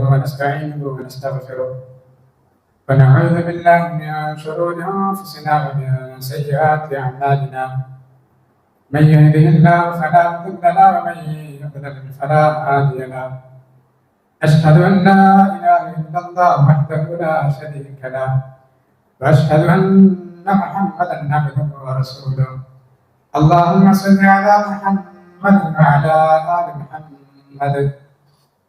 ونستعينه ونستغفره ونعوذ بالله من شرور انفسنا ومن سيئات اعمالنا من يهده الله فلا مضل له ومن يضلل فلا هادي له اشهد ان لا اله الا الله وحده لا شريك له واشهد ان محمدا عبده ورسوله اللهم صل على محمد وعلى ال محمد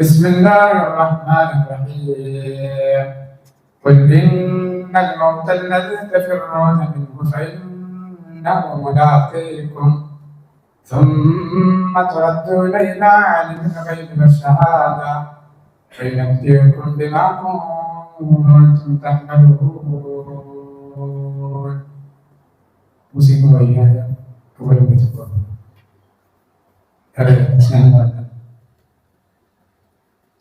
بسم الله الرحمن الرحيم. قل إن الموت الذي تفرون منه فإنه ملاقيكم. ثم تردون إلى عالم الغيب والشهادة. فينبئكم بما كنتم تعملون. أوصيكم وإياي أولا بتقوى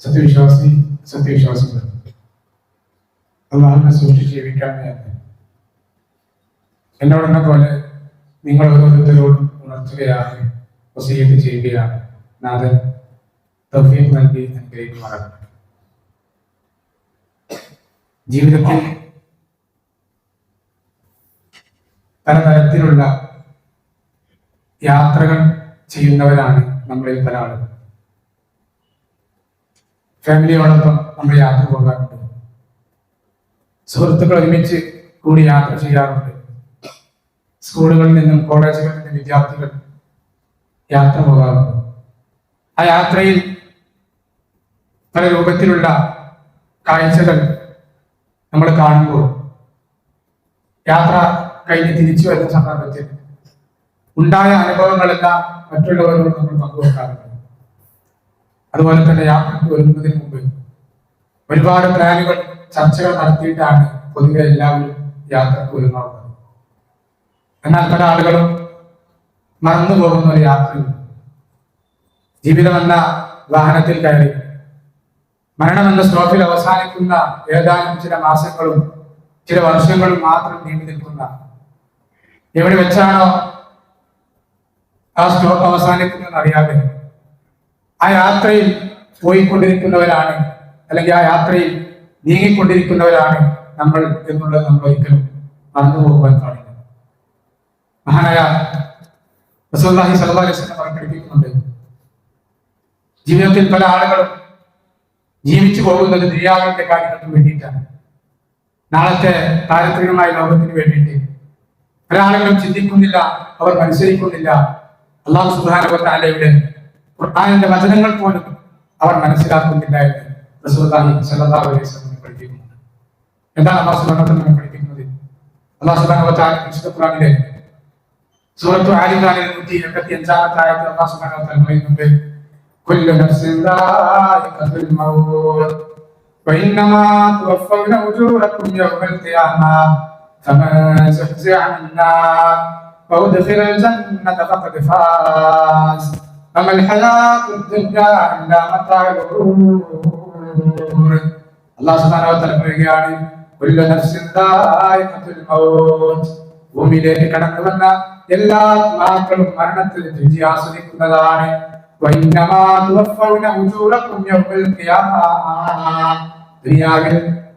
സത്യവിശ്വാസി സത്യവിശ്വാസികൾ അള്ളാഹിനെ സൂക്ഷിച്ച് ജീവിക്കാൻ എന്നോടെന്ന പോലെ നിങ്ങൾ ഓരോരുത്തരോടും ഉണർത്തുകയാണ് വസീയത്ത് ചെയ്യുകയാണ്. നാഥൻ തൗഫീഖ് നൽകി അനുഗ്രഹിക്കുമാറാണ് ജീവിതത്തിൽ പലതരത്തിലുള്ള യാത്രകൾ ചെയ്യുന്നവരാണ് നമ്മളിൽ പല ആളുകൾ ഫാമിലിയോടൊപ്പം നമ്മൾ യാത്ര പോകാറുണ്ട്. സുഹൃത്തുക്കൾ ഒരുമിച്ച് കൂടി യാത്ര ചെയ്യാറുണ്ട്. സ്കൂളുകളിൽ നിന്നും കോളേജുകളിൽ നിന്നും വിദ്യാർത്ഥികൾ യാത്ര പോകാറുണ്ട്. ആ യാത്രയിൽ പല രൂപത്തിലുള്ള കാഴ്ചകൾ നമ്മൾ കാണുമ്പോൾ യാത്ര കഴിഞ്ഞ് തിരിച്ചു വരുന്ന സന്ദർഭത്തിൽ ഉണ്ടായ അനുഭവങ്ങളെല്ലാം മറ്റുള്ളവരോട് നമ്മൾ പങ്കുവെക്കാറുണ്ട്. അതുപോലെ തന്നെ യാത്രയ്ക്ക് വരുന്നതിന് മുമ്പ് ഒരുപാട് പ്ലാനുകൾ ചർച്ചകൾ നടത്തിയിട്ടാണ് പൊതുവെ എല്ലാവരും യാത്രയ്ക്ക് ഒരുങ്ങാറുള്ളത്. എന്നാൽ പല ആളുകളും മറന്നു പോകുന്ന ഒരു യാത്രയുണ്ട്. ജീവിതമെന്ന വാഹനത്തിൽ കയറി മരണമെന്ന സ്ട്രോഫിൽ അവസാനിക്കുന്ന ഏതാനും ചില മാസങ്ങളും ചില വർഷങ്ങളും മാത്രം നീണ്ടു നിൽക്കുന്ന എവിടെ വെച്ചാണോ ആ സ്റ്റോപ്പ് അവസാനിക്കുന്നതെന്ന് അറിയാതെ ആ യാത്രയിൽ പോയിക്കൊണ്ടിരിക്കുന്നവരാണ് അല്ലെങ്കിൽ ആ യാത്രയിൽ നീങ്ങിക്കൊണ്ടിരിക്കുന്നവരാണ് നമ്മൾ എന്നുള്ളത് നമ്മൾ ഒരിക്കലും മറന്നു പോകുവാൻ പാടില്ല. മഹാനായ അലൈഹി വസല്ലം പറഞ്ഞു പഠിപ്പിക്കുന്നുണ്ട്. ജീവിതത്തിൽ പല ആളുകളും ജീവിച്ചു പോകുന്നത് ദുര്യാവിന്റെ കാര്യങ്ങൾക്ക് വേണ്ടിയിട്ടാണ്. നാളത്തെ താരത്രികമായ ലോകത്തിന് വേണ്ടിയിട്ട്. പല ആളുകളും ചിന്തിക്കുന്നില്ല അവർ മത്സരിക്കുന്നില്ല. അള്ളാഹു സുബാനയുടെ ഖുർആാനിന്റെ വചനങ്ങൾ പോലും അവർ മനസ്സിലാക്കുന്നില്ല എന്ന് റസൂലുള്ളാഹി സ്വല്ലല്ലാഹു അലൈഹി വസല്ലം പഠിപ്പിക്കുന്നുണ്ട് എന്താണ് അള്ളാഹു സുബ്ഹാനഹു വ തആല പഠിപ്പിക്കുന്നത് അള്ളാഹു സുബ്ഹാനഹു വ തആല വിശുദ്ധ ഖുർആനിലെ സൂറത്തു ആലി ഇംറാനിലെ 125 ആയത്തിൽ അള്ളാഹു സുബ്ഹാനഹു വ തആല പറയുന്നുണ്ട് കുല്ലു നഫ്സിൻ ദായിഖത്തുൽ മൗത്ത് وإنما توفون أجوركم يوم القيامة فمن زحزح عن النار وأدخل الجنة فقد فاز പറയുകയാണ് ഭൂമിയിലേക്ക് കടന്നു വന്ന എല്ലാ ആത്മാക്കളും മരണത്തിൽ രുചി ആസ്വദിക്കുന്നതാണ്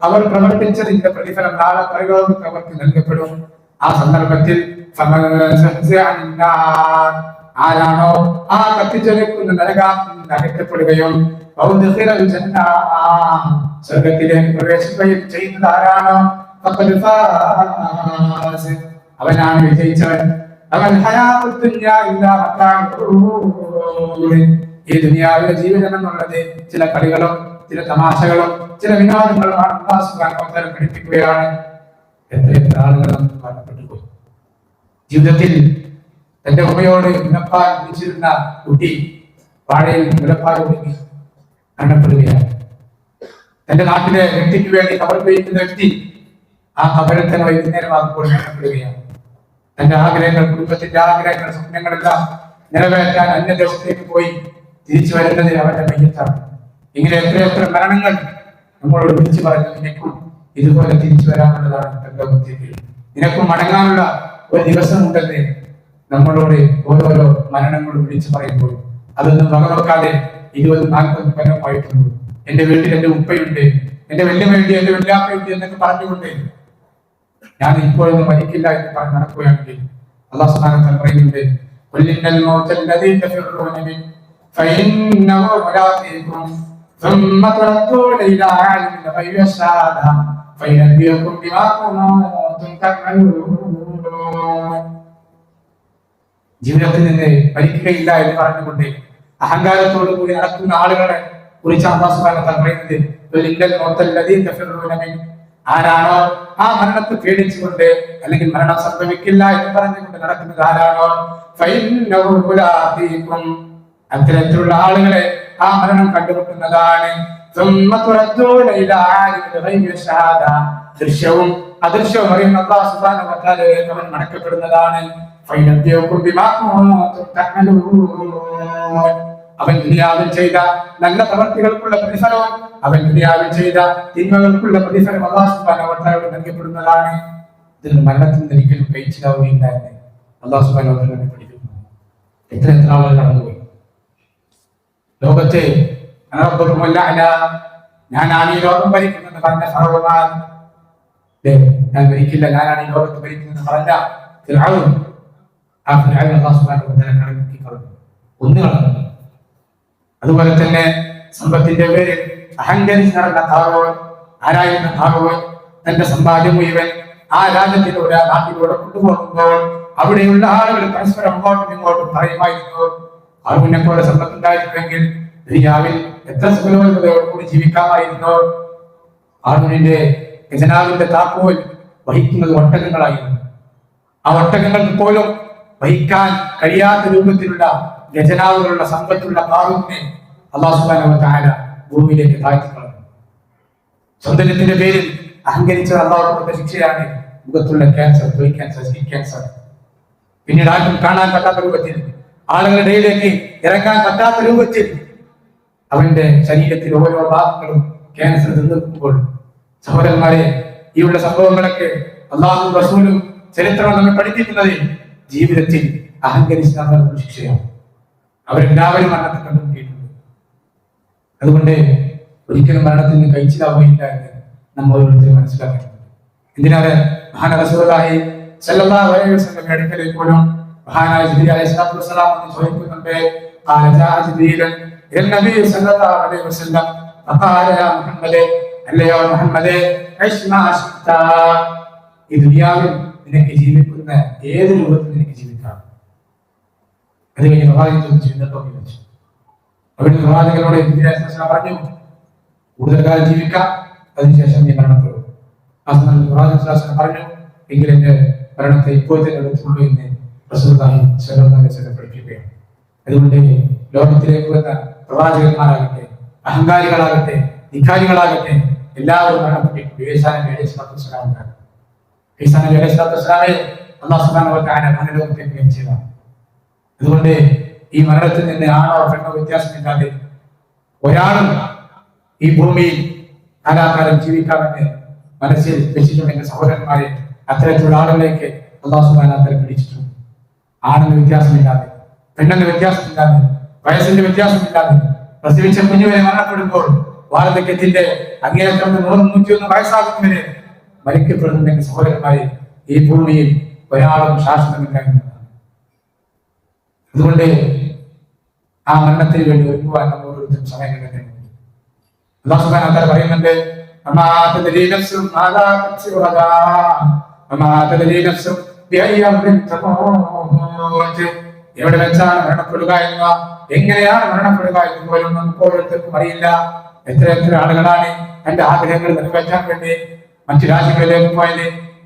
അവർ പ്രവർത്തിച്ചതിന്റെ പ്രതിഫലം നാളെ പരലോകത്ത് അവർക്ക് നൽകപ്പെടും. ആ സന്ദർഭത്തിൽ ആരാണോ ആ കത്തിച്ചൊലിക്കുന്ന നരകാത്തിൽ അകറ്റപ്പെടുകയും പ്രവേശിക്കുകയും ചെയ്യുന്നത് ആരാണോ അവനാണ് വിജയിച്ചവൻ അവൻ ഈ ദുനിയാവിലെ ജീവിതം എന്നുള്ളത് ചില കളികളും ചില തമാശകളും ചില വിനോദങ്ങളും പഠിപ്പിക്കുകയാണ് എത്ര എത്ര ആളുകൾ ജീവിതത്തിൽ തന്റെ ഉമ്മയോട് മുലപ്പാൽ കുടിച്ചിരുന്ന കുട്ടി വാഴയിൽ മുലപ്പാൽ കുടുങ്ങി കണ്ടപ്പെടുകയാണ് തന്റെ നാട്ടിലെ വ്യക്തിക്ക് വേണ്ടി കവർ പെയ്യുന്ന വ്യക്തി ആ കബറിൽ തന്നെ വൈകുന്നേരമാകുമ്പോൾ കണ്ടപ്പെടുകയാണ് തന്റെ ആഗ്രഹങ്ങൾ കുടുംബത്തിന്റെ ആഗ്രഹങ്ങൾ സ്വപ്നങ്ങളെല്ലാം നിറവേറ്റാൻ അന്യ അന്യദേശത്തേക്ക് പോയി തിരിച്ചു വരുന്നത് അവന്റെ മയ്യത്താണ്. ഇങ്ങനെ എത്ര മരണങ്ങൾ നമ്മളോട് വിളിച്ചു പറഞ്ഞു. നിനക്കും ഇതുപോലെ തിരിച്ചു വരാനുള്ളതാണ് ലോകത്തേക്ക് നിനക്കും മടങ്ങാനുള്ള ഒരു ദിവസം ഉണ്ടല്ലേ നമ്മളോട് ഓരോരോ മരണങ്ങൾ വിളിച്ചു പറയുമ്പോൾ അതൊന്നും വകവെക്കാതെ ഇരുപത് നാൽപ്പത് കൊല്ലമായിട്ടുണ്ട് എന്റെ വീട്ടിൽ എന്റെ ഉപ്പയുണ്ട് എന്റെ വല്യമ്മയുണ്ട് എന്റെ വല്യാപ്പയുണ്ട് എന്നൊക്കെ പറഞ്ഞുകൊണ്ട് ഞാൻ ഇപ്പോഴൊന്നും മരിക്കില്ല എന്ന് പറഞ്ഞ് നടക്കുകയാണെങ്കിൽ അള്ളാഹു സുബ്ഹാനഹു വ തആല പറയുന്നുണ്ട് "ഖുൽ ഇന്നൽ മൗത അല്ലദീ തഫിറൂന മിൻ ഫഇന്നഹു മുലാഖീകും ثم تردون إلى عالم الغيب والشهادة فينبئكم بما كنتم تعملون ജീവിതത്തിൽ നിന്ന് ഭരിക്കുകയില്ല എന്ന് പറഞ്ഞുകൊണ്ട് അഹങ്കാരത്തോടു കൂടി നടക്കുന്ന ആളുകളെ കുറിച്ച് അള്ളാഹുബാന ആരാണോ ആ മരണത്തെ പേടിച്ചുകൊണ്ട് അല്ലെങ്കിൽ മരണം സംഭവിക്കില്ല എന്ന് പറഞ്ഞുകൊണ്ട് നടക്കുന്നത് ആരാണോ? അത്തരത്തിലുള്ള ആളുകളെ ആ മരണം കണ്ടുമുട്ടുന്നതാണ്. ദൃശ്യവും അദൃശ്യവും അറിയുന്ന നടക്കപ്പെടുന്നതാണ്. തഅമലൂൻ. അവൻ ദുനിയാവിൽ ചെയ്ത നല്ല പ്രവർത്തികൾക്കുള്ള പ്രതിഫലവും അവൻ ദുനിയാവിൽ ചെയ്ത തിന്മകൾക്കുള്ള പ്രതിഫലം അള്ളാഹു സുബ്ഹാനഹു വ തആല നൽകപ്പെടുന്നതാണ്. ഇതിന് മരണത്തിൽ ഒരിക്കലും കഴിച്ചിലാവുകയില്ല എന്ന് അള്ളാഹു തന്നെ പഠിപ്പിക്കുന്നു. എത്ര എത്ര ആളുകൾ കടന്നുപോയി. ലോകത്തെ ഞാനാണ് ഈ ലോകം ഭരിക്കുന്നത് പറഞ്ഞ ഫറവമാൻ ദേ, ഞാൻ ഭരിക്കില്ല ഞാനാണ് ഈ ലോകത്ത് ഭരിക്കുന്നത് പറഞ്ഞ ആ അല്ലാഹു സുബ്ഹാനഹു വ തആല കണക്കി കളഞ്ഞു. ഒന്ന് കളഞ്ഞു. അതുപോലെ തന്നെ സമ്പത്തിന്റെ പേര് അഹങ്കരിച്ച് നടന്ന ധാരോൺ ആരായിരുന്ന ധാരോൺ തന്റെ സമ്പാദ്യം മുഴുവൻ ആ രാജ്യത്തിലൂടെ നാട്ടിലൂടെ കൊണ്ടുപോകുമ്പോൾ അവിടെയുള്ള ആളുകൾ പരസ്പരം അങ്ങോട്ടും ഇങ്ങോട്ടും പറയുമായിരുന്നു. ആർമിനെ പോലെ സമ്പത്തുണ്ടായിരുന്നെങ്കിൽ ദുനിയാവിൽ എത്ര സുഖലോകതയോടുകൂടി ജീവിക്കാമായിരുന്നു. ആർമിന്റെ ഖജനാവിന്റെ താക്കോൽ വഹിക്കുന്നത് ഒട്ടകങ്ങളായിരുന്നു. ആ ഒട്ടകങ്ങൾക്ക് പോലും വഹിക്കാൻ കഴിയാത്ത രൂപത്തിലുള്ള രചനാവുകളുള്ള സമ്പത്തുള്ള കാറുവിനെ അള്ളാഹു സുബ്ഹാനഹു വ തആല ഭൂമിയിലേക്ക് താഴ്ത്തിക്കളഞ്ഞു സൗന്ദര്യത്തിന്റെ പേരിൽ അഹങ്കരിച്ച അള്ളാഹു ശിക്ഷയാണ് മുഖത്തുള്ള ക്യാൻസർ തൊലി ക്യാൻസർ സ്കിൻ ക്യാൻസർ പിന്നീട് ആർക്കും കാണാൻ പറ്റാത്ത രൂപത്തിൽ ആളുകളുടെ ഇടയിലേക്ക് ഇറങ്ങാൻ പറ്റാത്ത രൂപത്തിൽ അവന്റെ ശരീരത്തിൽ ഓരോ ഭാഗങ്ങളും ക്യാൻസർ നിൽക്കുമ്പോൾ സഹോദരന്മാരെ ഈ ഉള്ള സംഭവങ്ങളൊക്കെ അള്ളാഹു റസൂലും ചരിത്രം നമ്മൾ പഠിപ്പിക്കുന്നത് ജീവിതത്തിൽ അഹങ്കരിച്ചാത്ത ശിക്ഷയാണ്. അവരെല്ലാവരും മരണത്തെ കണ്ടുമുട്ടിയിട്ടുണ്ട്. അതുകൊണ്ട് ഒരിക്കലും മരണത്തിൽ നിന്ന് കഴിച്ചിലാവുകയില്ല എന്ന് നമ്മൾ ഓരോരുത്തരും മനസ്സിലാക്കുന്നുണ്ട് എന്തിനാണ് മഹാന റസൂലായി സല്ലാഹുലയുടെ അലൈഹി ഈ ദുനിയാവിൽ നിനക്ക് ജീവിക്കുന്ന ഏത് രൂപത്തിൽ നിനക്ക് ജീവിക്കാം? അത് കഴിഞ്ഞ് പ്രവാചകൻ ചോദിച്ചു എന്നിട്ടോ ചോദിച്ചു? അവിടെ പ്രവാചകനോട് വിദ്യാഭ്യാസം പറഞ്ഞു കൂടുതൽ കാലം ജീവിക്കാം അതിനുശേഷം നീ മരണപ്പെടും. ആ സമയത്ത് പ്രവാചകൻ ശാസനം പറഞ്ഞു എങ്കിൽ എന്റെ മരണത്തെ ഇപ്പോൾ തന്നെ എടുത്തുള്ളൂ എന്ന് പ്രസുതായി സ്വലം അതുകൊണ്ട് ലോകത്തിലേക്ക് വന്ന പ്രവാചകന്മാരാകട്ടെ അഹങ്കാരികളാകട്ടെ ധിക്കാരികളാകട്ടെ എല്ലാവരും മരണപ്പെട്ടിട്ടുണ്ട് ഏശാന വേദസ്ലാത്തു ഈസാ നബി അലൈഹി സ്വലാത്തു വസ്സലാമെ അള്ളാഹു സുബ്ഹാനഹു വ തആല മരണലോകത്തേക്ക് അതുകൊണ്ട് ഈ മരണത്തിൽ നിന്ന് ആണോ പെണ്ണോ വ്യത്യാസമില്ലാതെ ഒരാളും ഈ ഭൂമിയിൽ കാലാകാലം ജീവിക്കാമെന്ന് മനസ്സിൽ വെച്ചിട്ടുണ്ടെങ്കിൽ സഹോദരന്മാരെ അത്തരത്തിലുള്ള ആളുകളിലേക്ക് അള്ളാഹു വ തആല പിടിച്ചിട്ടുണ്ട് ആണെന്ന് വ്യത്യാസമില്ലാതെ പെണ്ണെന്ന് വ്യത്യാസമില്ലാതെ വയസ്സിന്റെ വ്യത്യാസമില്ലാതെ പ്രസവിച്ച കുഞ്ഞുവരെ മരണപ്പെടുമ്പോൾ വാർദ്ധക്യത്തിന്റെ അങ്ങേയറ്റം നൂറ് നൂറ്റിയൊന്ന് വയസ്സാകുന്നവരെ വരെ മരിക്കപ്പെടുന്നുണ്ടെങ്കിൽ സഹോദരന്മാരെ ഈ ഭൂമിയിൽ ഒരാളും ശാശ്വതമില്ല അതുകൊണ്ട് ആ മരണത്തിന് വേണ്ടി ഒരുങ്ങുവാൻ നമ്മൾ ഓരോരുത്തരും സമയം തആല പറയുന്നുണ്ട് എവിടെ വെച്ചാണ് മരണപ്പെടുക എന്ന എങ്ങനെയാണ് മരണപ്പെടുക എന്ന് പോലും നമുക്ക് ഓരോരുത്തർക്കും അറിയില്ല. എത്ര എത്ര ആളുകളാണ് തന്റെ ആഗ്രഹങ്ങൾ നിറവേറ്റാൻ വേണ്ടി മറ്റു രാജ്യങ്ങളിലേക്ക് പോയത്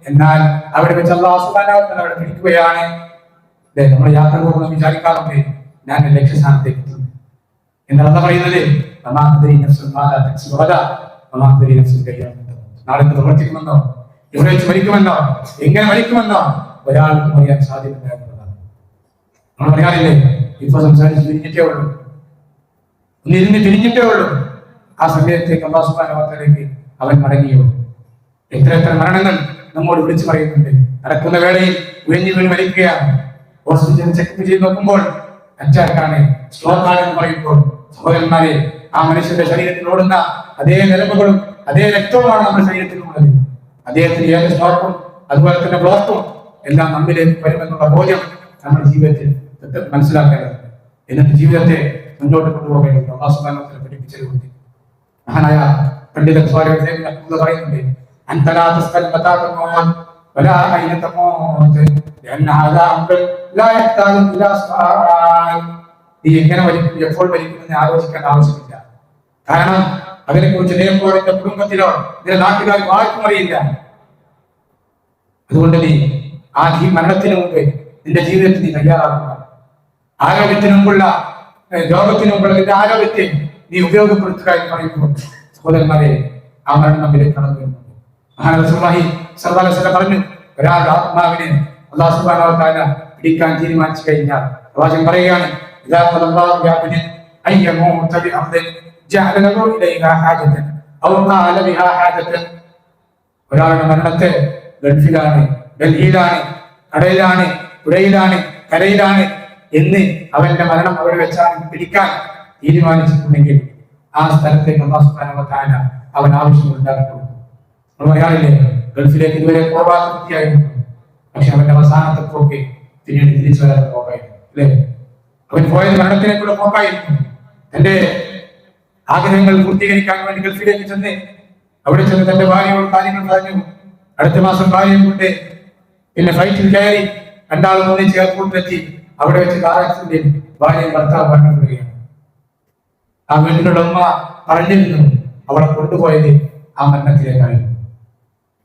എന്നാൽ അവിടെ വെച്ച് അള്ളാഹു തആല അവിടെ പിടിക്കുകയാണ് നമ്മൾ യാത്ര പോകുമ്പോൾ വിചാരിക്കാറുണ്ട് ഞാൻ ലക്ഷ്യസ്ഥാനത്തേക്ക് എത്തുന്നു. എന്നാണ് പറയുന്നത്. നാളെ പ്രവർത്തിക്കുമെന്നോ? എവിടെ വെച്ച് മരിക്കുമെന്നോ? എങ്ങനെ മരിക്കുമെന്നോ? ഒരാൾക്കും അറിയാൻ സാധ്യതയില്ല എന്നുള്ളതാണ്. നമ്മൾ പറയാറില്ലേ ഇപ്പൊ സംസാരിച്ച് തിരിഞ്ഞിട്ടേ ഉള്ളൂ. ഒന്നിരുന്ന് തിരിഞ്ഞിട്ടേ ഉള്ളൂ. ആ സമയത്തേക്ക് അള്ളാഹുലേക്ക് അവൻ മടങ്ങിയോ? എത്ര എത്ര മരണങ്ങൾ നമ്മോട് വിളിച്ചു പറയുന്നുണ്ട്. നടക്കുന്ന വേളയിൽ ഉഴഞ്ഞു വീണ് മരിക്കുകയാണ് ഓക്സിജൻ ചെക്ക് ചെയ്ത് നോക്കുമ്പോൾ അറ്റാക്കാണ് സ്ട്രോക്കാണ് എന്ന് പറയുമ്പോൾ സഹോദരന്മാരെ ആ മനുഷ്യന്റെ ശരീരത്തിൽ ഓടുന്ന അതേ നിലമ്പുകളും അതേ രക്തവുമാണ് നമ്മുടെ ശരീരത്തിലുള്ളത് അദ്ദേഹത്തിന് ഏത് സ്ട്രോക്കും അതുപോലെ തന്നെ ബ്ലോക്കും എല്ലാം നമ്മിലേക്ക് വരുമെന്നുള്ള ബോധ്യം നമ്മുടെ ജീവിതത്തിൽ മനസ്സിലാക്കേണ്ടതുണ്ട്. എന്നിട്ട് ജീവിതത്തെ മുന്നോട്ട് കൊണ്ടുപോകേണ്ടത് അള്ളാഹുസ്ബാനത്തിൽ പഠിപ്പിച്ചത് കൊണ്ട്. മഹാനായ പണ്ഡിത പറയുന്നുണ്ട് أنت لا تسأل متى تموت ولا أين تموت لأن هذا أمر لا يحتاج إلى سؤال നീ എങ്ങനെ മരിക്കും എപ്പോൾ മരിക്കും എന്ന് ആലോചിക്കേണ്ട ആവശ്യമില്ല കാരണം അതിനെ കുറിച്ച് നിനക്കോ നിന്റെ കുടുംബത്തിലോ നിന്റെ നാട്ടുകാർക്കോ ആർക്കും അറിയില്ല അതുകൊണ്ട് നീ ആ ഈ മരണത്തിന് മുമ്പ് നിന്റെ ജീവിതത്തിൽ നീ തയ്യാറാക്കുക ആരോഗ്യത്തിന് മുമ്പുള്ള ഏഹ്, രോഗത്തിന് മുമ്പുള്ള നിന്റെ ആരോഗ്യത്തെ നീ ഉപയോഗപ്പെടുത്തുക എന്ന് പറയുമ്പോൾ സഹോദരന്മാരെ ആ മരണം നമ്മിലേക്ക് കടന്നു വരുന്നുണ്ട് പറഞ്ഞു ഒരാളുടെ ആത്മാവിനെ അല്ലാഹു സുബ്ഹാനഹു വ പിടിക്കാൻ തീരുമാനിച്ചു കഴിഞ്ഞാൽ പ്രവാചകൻ പറയുകയാണ് ഒരാളുടെ മരണത്തെ ഗൾഫിലാണ് ഡൽഹിയിലാണ് കടയിലാണ് പുഴയിലാണ് കരയിലാണ് എന്ന് അവന്റെ മരണം അവിടെ വെച്ചാണ് പിടിക്കാൻ തീരുമാനിച്ചിട്ടുണ്ടെങ്കിൽ ആ സ്ഥലത്തേക്ക് അള്ളാഹു അവൻ ആവശ്യം പറയാറില്ലേ ഗൾഫിലേക്ക് ഇതുവരെ വൃത്തിയായിരുന്നു പക്ഷെ അവന്റെ അവസാനത്തെ പോക്ക് പിന്നീട് തിരിച്ചു വരാത്ത പോക്കായിരുന്നു അല്ലേ? അവൻ പോയത് മരണത്തിലേക്കുള്ള പോക്കായിരുന്നു തന്റെ ആഗ്രഹങ്ങൾ പൂർത്തീകരിക്കാൻ വേണ്ടി ഗൾഫിലേക്ക് ചെന്ന് അവിടെ ചെന്ന് തന്റെ ഭാര്യയോട് കാര്യങ്ങൾ പറഞ്ഞു. അടുത്ത മാസം ഭാര്യയും കൊണ്ട് പിന്നെ ഫ്ലൈറ്റിൽ കയറി രണ്ടാളും ഒന്നിച്ച് എയർപോർട്ടിലെത്തി അവിടെ വെച്ച് കാർ ആക്സിഡന്റിൽ ഭാര്യയും ഭർത്താവ് മരണപ്പെടുകയാണ് ആ വീട്ടിലുള്ള ഉമ്മ പറഞ്ഞിരുന്നു അവളെ കൊണ്ടുപോയത് ആ മരണത്തിലേക്കായിരുന്നു.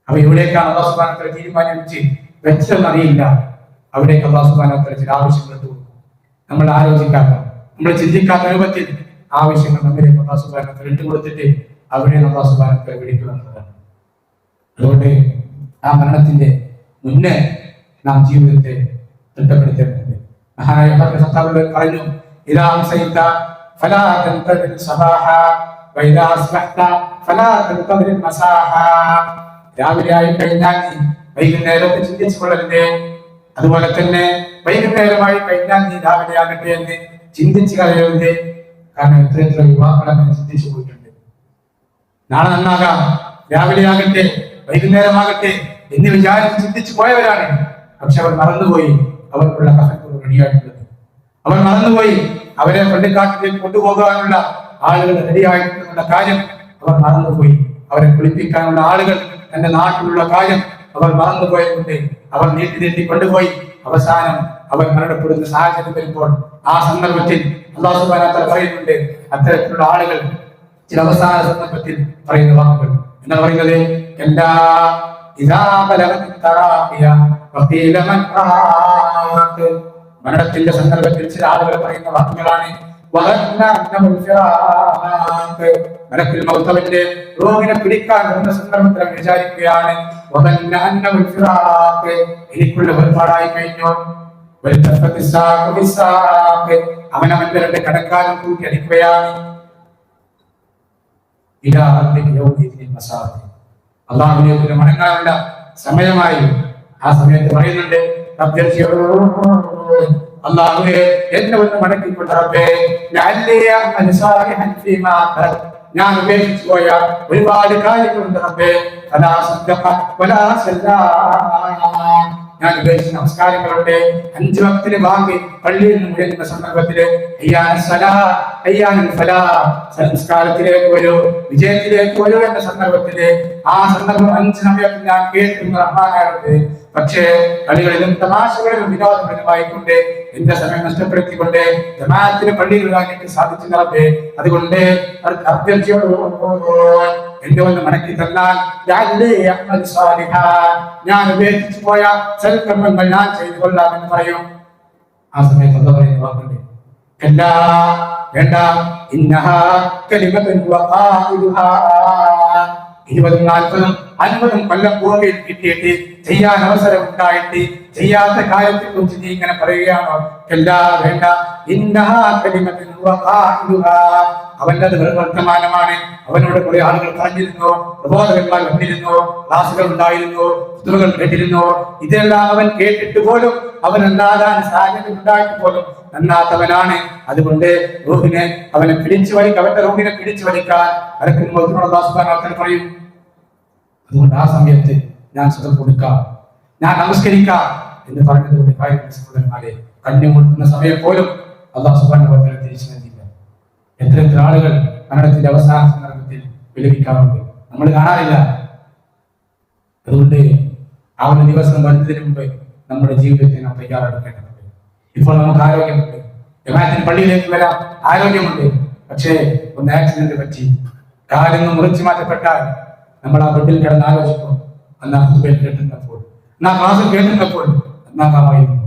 അപ്പൊ ഇവിടേക്കാണ് അള്ളാഹുബാനത്തെ തീരുമാനിച്ച് വെച്ചതെന്നറിയില്ല അവിടേക്ക് അള്ളാഹു അള്ളാഹുബാനത്തെ ചില ആവശ്യങ്ങൾ ഇട്ടു. നമ്മൾ ആലോചിക്കാത്ത നമ്മൾ ചിന്തിക്കാത്ത രൂപത്തിൽ ആവശ്യങ്ങൾ നമ്മിലേക്ക് സുബാനത്തിൽ ഇട്ട് കൊടുത്തിട്ട് അവിടെ അള്ളാഹുബാനത്തെ വിളിക്കുക എന്നതാണ് അതുകൊണ്ട് ആ മരണത്തിന്റെ മുന്നേ നാം ജീവിതത്തെ തിട്ടപ്പെടുത്തേണ്ടതുണ്ട്. പറഞ്ഞു അംസൈത ഫലാ ഫലാ മസാഹ. രാവിലെ ആയി കഴിഞ്ഞാൽ നീ വൈകുന്നേരത്തെ ചിന്തിച്ചു കൊള്ളരുതേ അതുപോലെ തന്നെ വൈകുന്നേരമായി കഴിഞ്ഞാൽ നീ രാവിലെ ആകട്ടെ എന്ന് ചിന്തിച്ചു കളയരുതേ. കാരണം എത്ര എത്ര യുവാക്കൾ അങ്ങനെ ചിന്തിച്ചു പോയിട്ടുണ്ട്. നാളെ നന്നാകാം. രാവിലെ ആകട്ടെ വൈകുന്നേരമാകട്ടെ എന്ന് വിചാരിച്ച് ചിന്തിച്ചു പോയവരാണ്. പക്ഷെ അവർ മറന്നുപോയി. അവർക്കുള്ള കഫക്കുറവ് റെഡിയായിട്ടുള്ളത് അവർ മറന്നുപോയി. അവരെ പള്ളിക്കാട്ടിലേക്ക് കൊണ്ടുപോകാനുള്ള ആളുകൾ റെഡിയായിട്ടുള്ള കാര്യം അവർ മറന്നുപോയി. അവരെ കുളിപ്പിക്കാനുള്ള ആളുകൾ തന്റെ നാട്ടിലുള്ള കാര്യം അവർ മറന്നുപോയതുകൊണ്ട് അവർ നീട്ടി നീട്ടി കൊണ്ടുപോയി. അവസാനം അവർ മരണപ്പെടുന്ന സാഹചര്യം വരുമ്പോൾ ആ സന്ദർഭത്തിൽ അള്ളാഹു പറയുന്നുണ്ട്. അത്തരത്തിലുള്ള ആളുകൾ ചില അവസാന സന്ദർഭത്തിൽ പറയുന്ന വാക്കുകൾ. എന്താ പറയുന്നത്? എല്ലാ മരണത്തിന്റെ സന്ദർഭത്തിൽ ചില ആളുകൾ പറയുന്ന വാക്കുകളാണ് വഹന്ന അന്നമുൽ ഫിറാഖ് മലക്കുൽ മൗത്ത് പിടിക്കാൻ എന്ന സന്ദർഭത്തിൽ വിചാരിക്കുകയാണ്. എനിക്കുള്ള ഒരുപാടായി കഴിഞ്ഞു. അവനവന്റെ രണ്ട് കടക്കാലം കൂട്ടി അടിക്കുകയാണ്. യൗമഇദിൻ മടങ്ങാനുള്ള സമയമായി. ആ സമയത്ത് പറയുന്നുണ്ട്. അള്ളാഹുവേ എന്നെ ഒന്ന് മടക്കിക്കൊണ്ട് റബ്ബേ ലഅല്ലി അഅമൽ സാലിഹൻ ഞാൻ ഉപേക്ഷിച്ചു പോയ ഒരുപാട് കാര്യങ്ങളുണ്ട് റബ്ബേ. സല്ലാ. ഞാൻ ഉപേക്ഷിച്ച നമസ്കാരങ്ങളുണ്ട്. അഞ്ചു വക്തിന് വാങ്ങി പള്ളിയിൽ നിന്ന് മുഴങ്ങുന്ന സന്ദർഭത്തിൽ സംസ്കാരത്തിലേക്ക് വരൂ വിജയത്തിലേക്ക് വരൂ എന്ന സന്ദർഭത്തിൽ ആ സന്ദർഭം അഞ്ച് സമയത്ത് ഞാൻ കേൾക്കുന്ന റഹ്മാനായിട്ട് പക്ഷേ കളികളിലും തമാശകളിലും വിനോദപരമായിക്കൊണ്ട് എന്റെ സമയം നഷ്ടപ്പെടുത്തിക്കൊണ്ട് ജമാഅത്തിന് പള്ളിയിൽ വരാനായിട്ട് സാധിച്ചു നടത്തേ അതുകൊണ്ട് എന്റെ ഒന്ന് മടക്കി തന്നാൽ. ഞാൻ ഉപേക്ഷിച്ചു പോയ സൽക്കർമ്മങ്ങൾ ഞാൻ ചെയ്തു കൊള്ളാമെന്ന് പറയും. ആ സമയത്ത് എന്താ പറയുന്ന വാക്കുണ്ട്. ഇരുപതും നാൽപ്പതും അൻപതും കൊല്ലം പൂർവയിൽ കിട്ടിയിട്ട് ചെയ്യാൻ അവസരം ഉണ്ടായിട്ട് ചെയ്യാത്ത കാര്യത്തെ കുറിച്ച് നീ ഇങ്ങനെ പറയുകയാണോ. എല്ലാ വേണ്ട. അവന്റെ അത് വർത്തമാനമാണ് അവനോട് കുറെ ആളുകൾ പറഞ്ഞിരുന്നു പ്രബോധകന്മാർ വന്നിരുന്നു ക്ലാസുകൾ ഉണ്ടായിരുന്നു പുസ്തകങ്ങൾ കേട്ടിരുന്നു. ഇതെല്ലാം അവൻ കേട്ടിട്ട് പോലും അവൻ നന്നാകാൻ സാഹചര്യം ഉണ്ടായിട്ട് പോലും നന്നാത്തവനാണ്. അതുകൊണ്ട് റൂഹിനെ അവനെ പിടിച്ചു വലിക്ക അവന്റെ റൂഹിനെ പിടിച്ചു വലിക്കാൻ അലക്കുമ്പോൾ പറയും അതുകൊണ്ട് ആ സമയത്ത് ഞാൻ സുഖം കൊടുക്കാം. ഞാൻ നമസ്കരിക്കാം എന്ന് പറഞ്ഞതുകൊണ്ട് കായിക സഹോദരന്മാരെ കണ്ണു മുട്ടുന്ന സമയം പോലും അള്ളാഹു സുബാന തിരിച്ചു നൽകില്ല എത്ര എത്ര ആളുകൾ മരണത്തിന്റെ അവസാന സന്ദർഭത്തിൽ വിലപിക്കാറുണ്ട്. നമ്മൾ കാണാറില്ല. അതുകൊണ്ട് ആ ഒരു ദിവസം വരുന്നതിന് മുമ്പ് നമ്മുടെ ജീവിതത്തെ നാം തയ്യാറെടുക്കേണ്ടതുണ്ട്. ഇപ്പോൾ നമുക്ക് ആരോഗ്യമുണ്ട്. ജമാഅത്തിന് പള്ളിയിലേക്ക് വരാം. ആരോഗ്യമുണ്ട്. പക്ഷേ ഒന്ന് ആക്സിഡന്റ് പറ്റി. കാലൊന്ന് മുറിച്ചു മാറ്റപ്പെട്ടാൽ നമ്മൾ ആ ബെഡിൽ കിടന്ന് ആലോചിക്കും അന്ന് ഹുബയിൽ കേട്ടിരുന്നപ്പോൾ അന്ന് ആ ക്ലാസ്സിൽ കേട്ടിരുന്നപ്പോൾ നന്നാകാമായിരുന്നു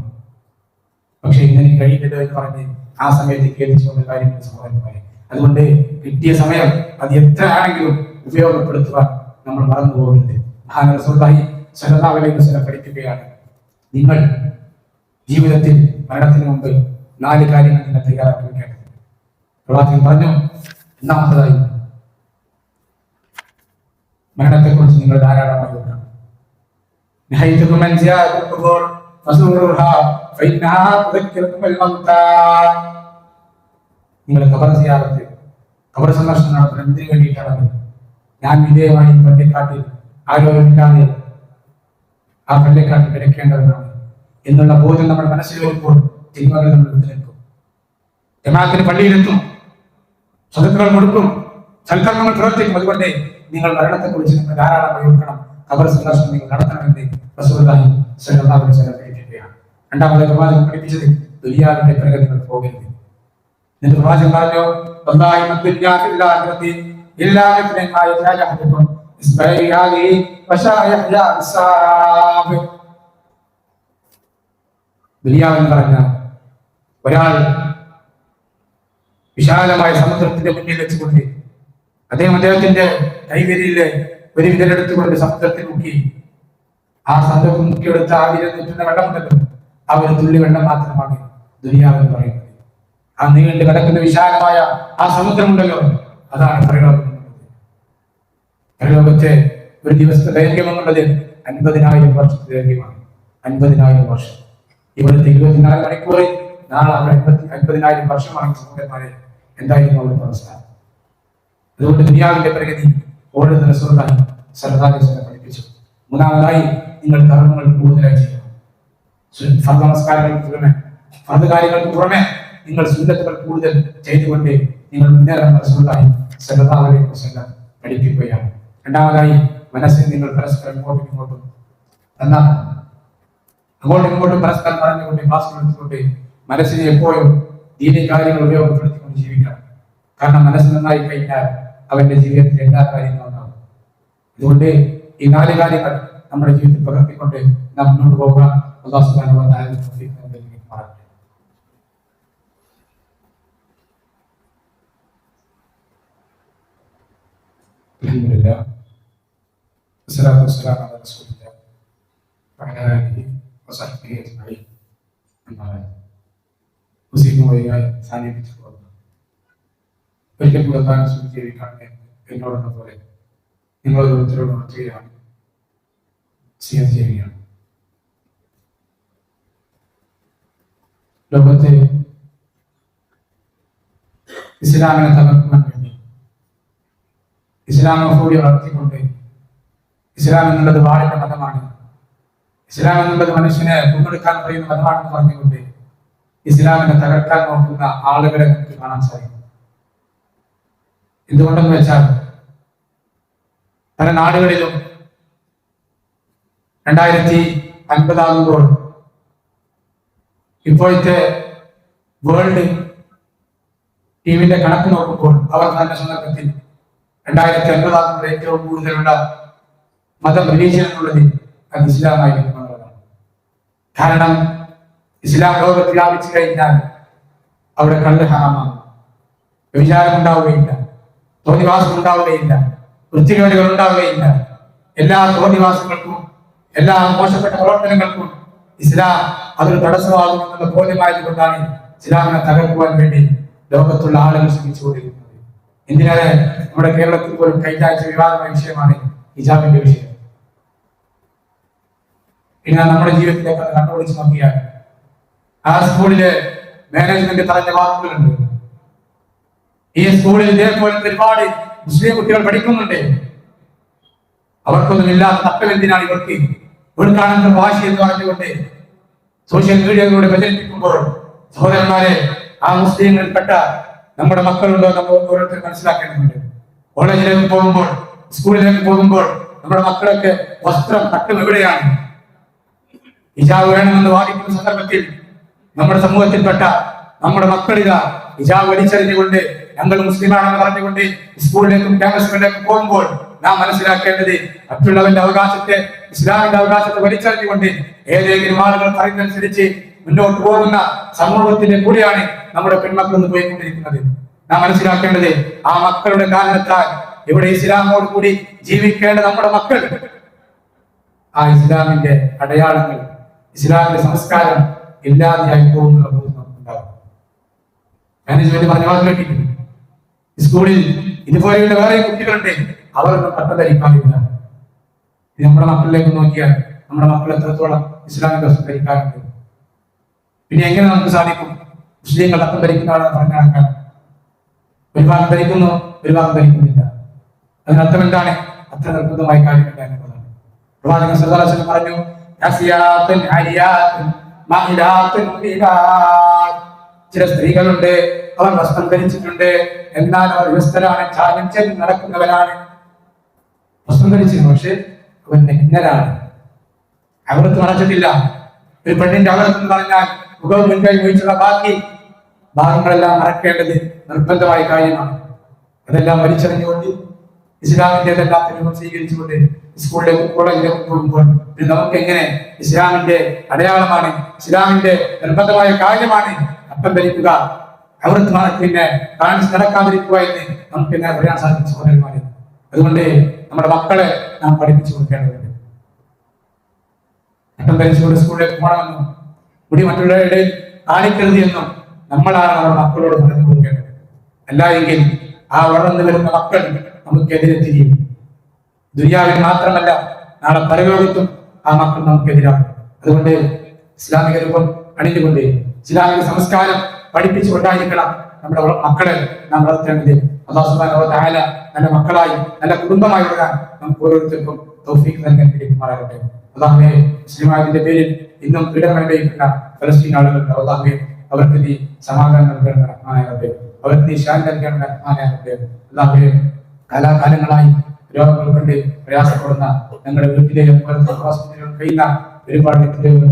പക്ഷെ ഇങ്ങനെ കഴിയില്ലല്ലോ എന്ന് പറഞ്ഞ് ആ സമയത്ത് കേൾപ്പിച്ചുകൊണ്ട് കാര്യങ്ങൾ സഹോദരന്മാരെ അതുകൊണ്ട് കിട്ടിയ സമയം അത് എത്ര ആണെങ്കിലും ഉപയോഗപ്പെടുത്തുവാൻ നമ്മൾ മറന്നു പോകരുത്. മഹാനരസുണ്ടായി സലതാവിലേക്ക് ചില പഠിക്കുകയാണ് നിങ്ങൾ ജീവിതത്തിൽ മരണത്തിന് മുമ്പ് നാല് കാര്യങ്ങൾ നിങ്ങൾ തയ്യാറാക്കി വെക്കേണ്ടത് പ്രവാചകൻ പറഞ്ഞു ഒന്നാമത്തതായി മരണത്തെക്കുറിച്ച് നിങ്ങൾ ധാരാളമായി ഉണ്ടാകും നിങ്ങൾ കബർ സിയാറത്ത് കബർ സന്ദർശനം നടത്തുന്ന എന്തിനു വേണ്ടിയിട്ടാണ് ഞാൻ വിധേയമായി പള്ളിക്കാട്ടിൽ ആരോഗ്യമില്ലാതെ ആ പള്ളിക്കാട്ടിൽ കിടക്കേണ്ടവരാണ് എന്നുള്ള ബോധം നമ്മുടെ മനസ്സിൽ വരുമ്പോൾ തിന്മകൾ നമ്മൾ വിട്ടുനിൽക്കും ജമാഅത്തിന് പള്ളിയിലെത്തും. സ്വതന്ത്രങ്ങൾ കൊടുക്കും സൽക്കരണങ്ങൾ പ്രവർത്തിക്കും. അതുകൊണ്ട് നിങ്ങൾ മരണത്തെക്കുറിച്ച് നിങ്ങൾ ധാരാളം അറിയിക്കണം ഖബർ സന്ദർശനം നിങ്ങൾ നടത്തണമെന്ന് റസൂലുള്ളാഹി സ്വല്ലല്ലാഹു അലൈഹി വസല്ലം പഠിപ്പിക്കുകയാണ് രണ്ടാമത് പ്രവാചകൻ പഠിപ്പിച്ചത് ദുനിയാവിന്റെ പിറകെ നിങ്ങൾ പോകരുത്. എന്നിട്ട് പ്രവാചകൻ പറഞ്ഞു വല്ലാഹി മദ്ദുനിയാ ഇല്ലാ മിത്ലൻ മാ യജാല അഹദുക്കും ഇസ്ബൈ ഹാദിഹി വശായഹ്യ അസ്സാബ് ദുനിയാവെന്ന് പറഞ്ഞാൽ ഒരാൾ വിശാലമായ സമുദ്രത്തിന്റെ മുന്നിൽ വെച്ചുകൊണ്ട് അദ്ദേഹം അദ്ദേഹത്തിന്റെ കൈവരിയിലെ ഒരു വിരലെടുത്തുകൊണ്ട് സമുദ്രത്തിൽ മുക്കി. ആ സമുദ്രത്തിൽ മുക്കിയെടുത്ത് ആ വിരൽ നിൽക്കുന്ന വെള്ളമുണ്ടല്ലോ ആ ഒരു തുള്ളി വെള്ളം മാത്രമാണ് ദുനിയാവെന്ന് പറയുന്നത്. ആ നീണ്ട് കിടക്കുന്ന വിശാലമായ ആ സമുദ്രമുണ്ടല്ലോ അതാണ് പ്രലോകം പ്രലോകത്തെ ഒരു ദിവസത്തെ ദൈർഘ്യം എന്നുള്ളത് അൻപതിനായിരം വർഷത്തെ ദൈർഘ്യമാണ്. അൻപതിനായിരം വർഷം. ഇവിടുത്തെ ഇരുപത്തിനാല് മണിക്കൂറിൽ നാളെ അൻപത്തി അൻപതിനായിരം വർഷമാണ് സമുദ്രന്മാരെ. എന്തായിരുന്നു അവരുടെ അവസ്ഥ? അതുകൊണ്ട് ദുനിയാവിന്റെ പ്രഗതി ഓരോ സ്വന്തമായി സർദാരി പഠിപ്പിച്ചു. മൂന്നാമതായി നിങ്ങൾ കർമ്മങ്ങൾ കൂടുതലായി ചെയ്യണം. ഫർദ് നമസ്കാരങ്ങൾക്ക് പുറമെ ഫർദ് കാര്യങ്ങൾക്ക് പുറമെ നിങ്ങൾ സുന്നത്തുകൾ കൂടുതൽ ചെയ്തുകൊണ്ട് നിങ്ങൾ മുന്നേറാൻ സ്വല്ലല്ലാഹു അലൈഹി വസല്ലം പഠിപ്പിക്കുകയാണ്. രണ്ടാമതായി മനസ്സിൽ നിങ്ങൾ പരസ്പരം ഇങ്ങോട്ടും ഇങ്ങോട്ടും എന്നാൽ അങ്ങോട്ടും ഇങ്ങോട്ടും പരസ്പരം പറഞ്ഞുകൊണ്ട് ക്ലാസ് എടുത്തുകൊണ്ട് മനസ്സിനെ എപ്പോഴും ദീനീ കാര്യങ്ങൾ ഉപയോഗപ്പെടുത്തിക്കൊണ്ട് ജീവിക്കണം. കാരണം മനസ്സ് നന്നായി കഴിഞ്ഞാൽ അവന്റെ ജീവിതത്തിൽ എല്ലാ കാര്യങ്ങളും ഉണ്ടാവും അതുകൊണ്ട് ഈ നാല് കാര്യങ്ങൾ നമ്മുടെ ജീവിതത്തിൽ പകർത്തിക്കൊണ്ട് നാം മുന്നോട്ട് പോകുക അള്ളാഹു സുബ്ഹാനഹു വ തആല തൗഫീഖ് നൽകുമാറാകട്ടെ അൽഹംദുലില്ലാഹ് വസ്സലാത്തു വസ്സലാമു അലാ റസൂലില്ലാഹ് وعلى آله وصحبه أجمعين أما بعد أوصيكم وإياي ثانية بتقوى الله ഒരിക്കൽ കൂടെ താൻ ജീവിക്കാൻ എന്നോടെന്ന പോലെ നിങ്ങൾ ഓരോരുത്തരോട് ഉണർത്തുകയാണ് ചെയ്യാൻ ചെയ്യുകയാണ് ലോകത്തെ ഇസ്ലാമിനെ തകർക്കുവാൻ വേണ്ടി ഇസ്ലാമെ കൂടി വളർത്തിക്കൊണ്ട് ഇസ്ലാം എന്നുള്ളത് വാഴിന്റെ മതമാണ്. ഇസ്ലാം എന്നുള്ളത് മനുഷ്യനെ പങ്കെടുക്കാൻ പറയുന്ന മതമാണെന്ന് പറഞ്ഞുകൊണ്ട് ഇസ്ലാമിനെ തകർക്കാൻ നോക്കുന്ന ആളുകളെ നമുക്ക് കാണാൻ സാധിക്കും. എന്തുകൊണ്ടെന്ന് വെച്ചാൽ പല നാടുകളിലും രണ്ടായിരത്തി അൻപതാകുമ്പോൾ ഇപ്പോഴത്തെ വേൾഡ് ടീമിന്റെ കണക്ക് നോക്കുമ്പോൾ അവർ നല്ല സന്ദർഭത്തിൽ രണ്ടായിരത്തി അൻപതാകുമ്പോൾ ഏറ്റവും കൂടുതലുള്ള മതം റിലീജിയൻ എന്നുള്ളത് അത് ഇസ്ലാമായിരുന്നു എന്നുള്ളതാണ് കാരണം ഇസ്ലാം ലോകത്ത് കഴിഞ്ഞാൽ അവിടെ കല്ല് വിചാരമുണ്ടാവുകയില്ല തോന്നിവാസം ഉണ്ടാവുകയില്ല വൃത്തികേടുകൾ ഉണ്ടാവുകയില്ല എല്ലാ തോന്നിവാസങ്ങൾക്കും എല്ലാ മോശപ്പെട്ട പ്രവർത്തനങ്ങൾക്കും ഇസ്ലാം അതൊരു തടസ്സമാകുമെന്നുള്ള ബോധ്യമായത് കൊണ്ടാണ് ഇസ്ലാമിനെ തകർക്കുവാൻ വേണ്ടി ലോകത്തുള്ള ആളുകൾ ശ്രമിച്ചുകൊണ്ടിരിക്കുന്നത്. എന്തിനേറെ നമ്മുടെ കേരളത്തിൽ പോലും കഴിഞ്ഞാഴ്ച വിവാദമായ വിഷയമാണ് ഹിജാബിന്റെ വിഷയം. പിന്നെ നമ്മുടെ ജീവിതത്തിലേക്ക് കണ്ടുപിടിച്ച് നോക്കിയാൽ ആ സ്കൂളിലെ മാനേജ്മെന്റ് പറഞ്ഞ വാക്കുകളുണ്ട്. ഈ സ്കൂളിൽ ഇതേപോലത്തെ ഒരുപാട് മുസ്ലിം കുട്ടികൾ പഠിക്കുന്നുണ്ട്. അവർക്കൊന്നും ഇല്ലാത്ത തപ്പൽ എന്തിനാണ് ഇവർക്ക്? ഇവർക്കാണെന്ന് വാശി എന്ന് പറഞ്ഞുകൊണ്ട് സോഷ്യൽ മീഡിയയിലൂടെ പ്രചരിപ്പിക്കുമ്പോൾ സഹോദരന്മാരെ ആ മുസ്ലിങ്ങളിൽപ്പെട്ട നമ്മുടെ മക്കളുണ്ടോ നമ്മൾ ഓരോരുത്തർ മനസ്സിലാക്കേണ്ടതുണ്ട്. കോളേജിലേക്ക് പോകുമ്പോൾ സ്കൂളിലേക്ക് പോകുമ്പോൾ നമ്മുടെ മക്കളൊക്കെ വസ്ത്രം തട്ടും എവിടെയാണ്? ഹിജാബ് വേണമെന്ന് വാദിക്കുന്ന സന്ദർഭത്തിൽ നമ്മുടെ സമൂഹത്തിൽപ്പെട്ട നമ്മുടെ മക്കളിത ഹിജാബ് വലിച്ചെറിഞ്ഞുകൊണ്ട് ഞങ്ങൾ മുസ്ലിമാണെന്ന് പറഞ്ഞുകൊണ്ട് സ്കൂളിലേക്കും ക്യാമ്പസുകളിലേക്കും പോകുമ്പോൾ നാം മനസ്സിലാക്കേണ്ടത് മറ്റുള്ളവന്റെ അവകാശത്തെ ഇസ്ലാമിന്റെ അവകാശത്തെ വലിച്ചെറിഞ്ഞുകൊണ്ട് ഏതെങ്കിലും ആളുകൾ പറയുന്നതനുസരിച്ച് മുന്നോട്ട് പോകുന്ന സമൂഹത്തിന്റെ കൂടെയാണ് നമ്മുടെ പെൺമക്കൾ ഇന്ന് പോയിക്കൊണ്ടിരിക്കുന്നത്. നാം മനസ്സിലാക്കേണ്ടത് ആ മക്കളുടെ കാരണത്താൽ ഇവിടെ ഇസ്ലാമോട് കൂടി ജീവിക്കേണ്ട നമ്മുടെ മക്കൾ ആ ഇസ്ലാമിന്റെ അടയാളങ്ങൾ ഇസ്ലാമിന്റെ സംസ്കാരം ഇല്ലാതെയായി പോകുന്നുള്ള ബോധം നമുക്കുണ്ടാകും മാനേജ്മെന്റ് പറഞ്ഞ വാക്ക് കേട്ടിട്ടുണ്ട് സ്കൂളിൽ ഇതുപോലെയുള്ള വേറെ കുട്ടികളുണ്ട്. അവരൊന്നും പട്ടം ധരിക്കാറില്ല. ഇത് നമ്മുടെ മക്കളിലേക്ക് നോക്കിയാൽ നമ്മുടെ മക്കൾ എത്രത്തോളം ഇസ്ലാമിക വസ്ത്രം ധരിക്കാറുണ്ട്. പിന്നെ എങ്ങനെ നമുക്ക് സാധിക്കും? മുസ്ലിങ്ങൾ അപ്പം ധരിക്കുന്ന ആളെ പറഞ്ഞു നടക്കാൻ ഒരു ഭാഗം ധരിക്കുന്നു ഒരു ഭാഗം ധരിക്കുന്നില്ല. അതിനർത്ഥം എന്താണ്? അത്ര നിർബന്ധമായ കാര്യമില്ല എന്നുള്ളതാണ്. പ്രവാചകൻ വസല്ലം പറഞ്ഞു ചില സ്ത്രീകളുണ്ട് അവർ വസ്ത്രം ധരിച്ചിട്ടുണ്ട് എന്നാൽ അവർ വ്യസ്തരാണ് ചാലഞ്ച് നടക്കുന്നവരാണ്. വസ്ത്രം ധരിച്ചിരുന്നു പക്ഷെ അവൻ നഗ്നരാണ് അവർക്ക് നടച്ചിട്ടില്ല ഒരു പെണ്ണിന്റെ അവർക്ക് പറഞ്ഞാൽ മുഖവും മുൻകൈ വീഴ്ചയുള്ള ബാക്കി ഭാഗങ്ങളെല്ലാം മറക്കേണ്ടത് നിർബന്ധമായ കാര്യമാണ്. അതെല്ലാം വലിച്ചെറിഞ്ഞുകൊണ്ട് ഇസ്ലാമിന്റേതെല്ലാം രൂപം സ്വീകരിച്ചുകൊണ്ട് സ്കൂളിലേക്ക് കോളേജിലേക്ക് പോകുമ്പോൾ നമുക്ക് എങ്ങനെ ഇസ്ലാമിന്റെ അടയാളമാണ് ഇസ്ലാമിന്റെ നിർബന്ധമായ കാര്യമാണ് അർത്ഥം ധരിക്കുക. അവിടുത്തെ പിന്നെ കാണിച്ച് നടക്കാതിരിക്കുക എന്ന് നമുക്ക് എങ്ങനെ പറയാൻ സാധിക്കും സഹോദരന്മാരെ. അതുകൊണ്ട് നമ്മുടെ മക്കളെ നാം പഠിപ്പിച്ചു കൊടുക്കേണ്ടതുണ്ട്. അട്ടം ധരിച്ചുകൊണ്ട് സ്കൂളിലേക്ക് പോകണമെന്നും മുടി മറ്റുള്ളവരുടെ കാണിക്കരുത് എന്നും നമ്മളാണ് നമ്മുടെ മക്കളോട് പറഞ്ഞു കൊടുക്കേണ്ടത്. അല്ല എങ്കിൽ ആ വളർന്നു വരുന്ന മക്കൾ നമുക്കെതിരെ തിരിയും ദുര്യാവിൽ മാത്രമല്ല നാളെ പരലോകത്തും ആ മക്കൾ നമുക്കെതിരാണ് അതുകൊണ്ട് ഇസ്ലാമിക രൂപം അണിഞ്ഞുകൊണ്ട് ഇസ്ലാമിക സംസ്കാരം പഠിപ്പിച്ചുകൊണ്ടായിരിക്കണം നമ്മുടെ മക്കളെ നാം വളർത്തേണ്ടത്. അള്ളാഹു തആല നല്ല മക്കളായി നല്ല കുടുംബമായി വളരാൻ നമുക്ക് ഓരോരുത്തർക്കും തൗഫീഖ് നൽകാൻ കഴിയുമാറാകട്ടെ അള്ളാഹുവെ മുസ്ലിമാവിന്റെ പേരിൽ ഇന്നും പീഡനം ഫലസ്തീൻ ആളുകളുടെ അള്ളാഹുവെ അവർക്ക് നീ സമാധാനം നൽകണം റഹ്മാനാകട്ടെ അവർക്ക് നീ ശാന്തി നൽകണം റഹ്മാനാകട്ടെ അള്ളാഹുവെ കാലാകാലങ്ങളായി രോഗങ്ങൾ കൊണ്ട് പ്രയാസപ്പെടുന്ന ഞങ്ങളുടെ വീട്ടിലെ ഹോസ്പിറ്റലുകൾ കഴിയുന്ന ഒരുപാട്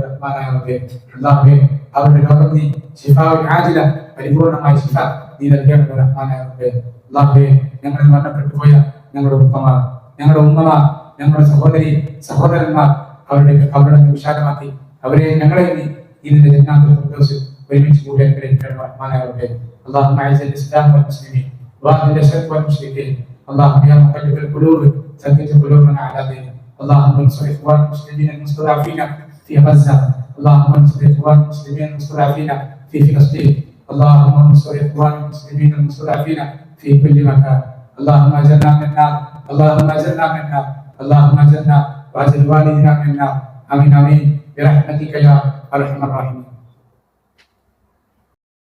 റഹ്മാനാകട്ടെ അള്ളാഹുവെ അവരുടെ രോഗം നീ ശിഫാവിൻ ആജില പരിപൂർണമായ ശിഫ നീ നൽകണം റഹ്മാനാകട്ടെ അള്ളാഹുവെ ഞങ്ങൾ മരണപ്പെട്ടു പോയ ഞങ്ങളുടെ ഉപ്പമാർ ഞങ്ങളുടെ ഉമ്മമാർ ഞങ്ങളുടെ സഹോദരി സഹോദരന്മാർ അവരുടെ കബറ വിശാലമാക്കി അവരെ ഞങ്ങളെ നീ ഇതിന്റെ ജന്നാത്തുൽ ഫിർദൗസിൽ ഒരുമിച്ച് കൂടി അനുഗ്രഹിക്കണം റഹ്മാനാകട്ടെ اللهم اعز الاسلام والمسلمين واذل الشرك والمشركين اللهم يا مقلب القلوب ثبت قلوبنا على دينك اللهم انصر اخوان المسلمين المستضعفين في غزه اللهم انصر إخوان المسلمين المستضعفين في فلسطين. اللهم انصر إخوان المسلمين المستضعفين في كل مكان. اللهم أجرنا من النار اللهم أجرنا من النار اللهم أجرنا. وأجر والدنا من النار آمين آمين. برحمتك يا أرحم الراحمين.